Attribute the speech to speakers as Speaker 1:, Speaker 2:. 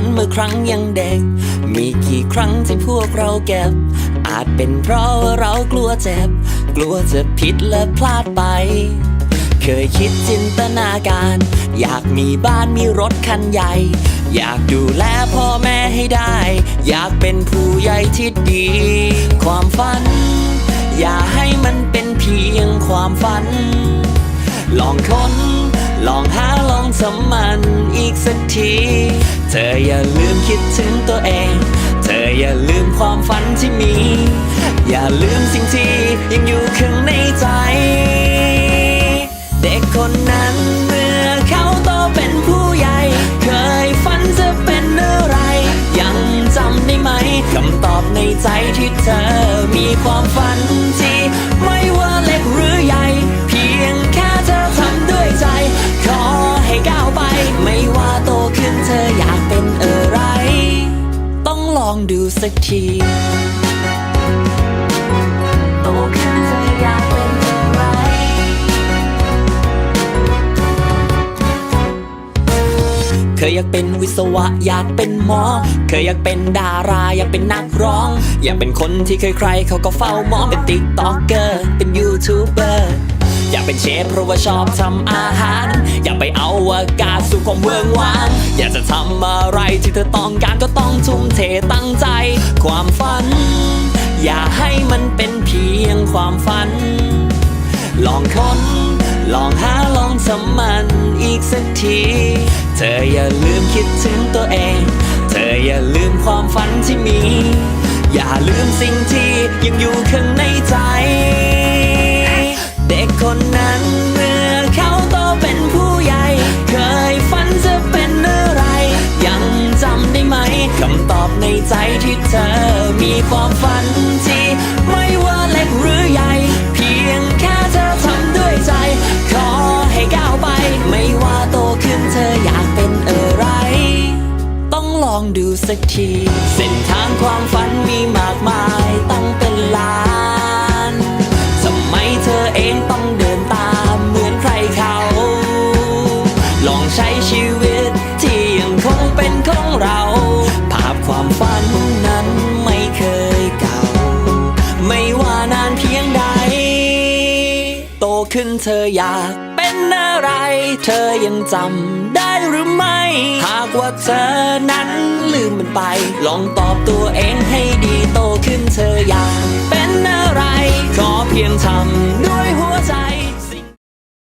Speaker 1: ฝันเมื่อครั้งยังเด็ก มีกี่ครั้งที่พวกเราเก็บ อาจเป็นเพราะว่าเรากลัวเจ็บ กลัวจะผิดและพลาดไป เคยคิดจินตนาการ อยากมีบ้านมีรถคันใหญ่ อยากดูแลพ่อแม่ให้ได้ อยากเป็นผู้ใหญ่ที่ดี ความฝัน อย่าให้มันเป็นเพียงความฝัน ลองค้น ลองหาลองทำมันอีกสักที เธออย่าลืมคิดถึงตัวเอง เธออย่าลืมความฝันที่มี อย่าลืมสิ่งที่ยังอยู่ข้างในใจ เด็กคนนั้นเมื่อเขาโตเป็นผู้ใหญ่ เคยฝันจะเป็นอะไร ยังจำได้ไหมคำตอบในใจที่เธอมีความฝันที่ ไม่ว่าโตขึ้นเธออยากเป็นอะไร ต้องลองดูสักทีโตขึ้นเธออยากเป็นอะไร เคยอยากเป็นวิศวะอยากเป็นหมอ เคยอยากเป็นดาราอยากเป็นนักร้อง อยากเป็นคนที่ใครๆเขาก็เฝ้ามองเป็นติ๊กต็อกเกอร์เป็นยูทูบเบอร์ อยากเป็นเชฟเพราะว่าชอบทำอาหาร อยากไปเอาอากาศสู่ความเวิงว้างอยากจะทำอะไรที่เธอต้องการก็ต้องทุ่มเทตั้งใจ ความฝัน อย่าให้มันเป็นเพียงความฝัน ลองค้น ลองหาลองทำมันอีกสักที เธออย่าลืมคิดถึงตัวเอง เธออย่าลืมความฝันที่มี อย่าลืมสิ่งที่ยังอยู่ข้าง ใจที่เธอมีความฝันที่ไม่ว่าเล็กหรือใหญ่ เพียงแค่เธอทำด้วยใจ ขอให้ก้าวไป ไม่ว่าโตขึ้นเธออยากเป็นอะไร ต้องลองดูสักที เส้นทางความฝันมีมากมายตั้งเป็น ขึ้นเธออยากเป็นอะไร เธอยังจำได้หรือไม่ หากว่าเธอนั้นลืมมันไป ลองตอบตัวเองให้ดีโตขึ้นเธออยากเป็นอะไร ขอเพียงทำ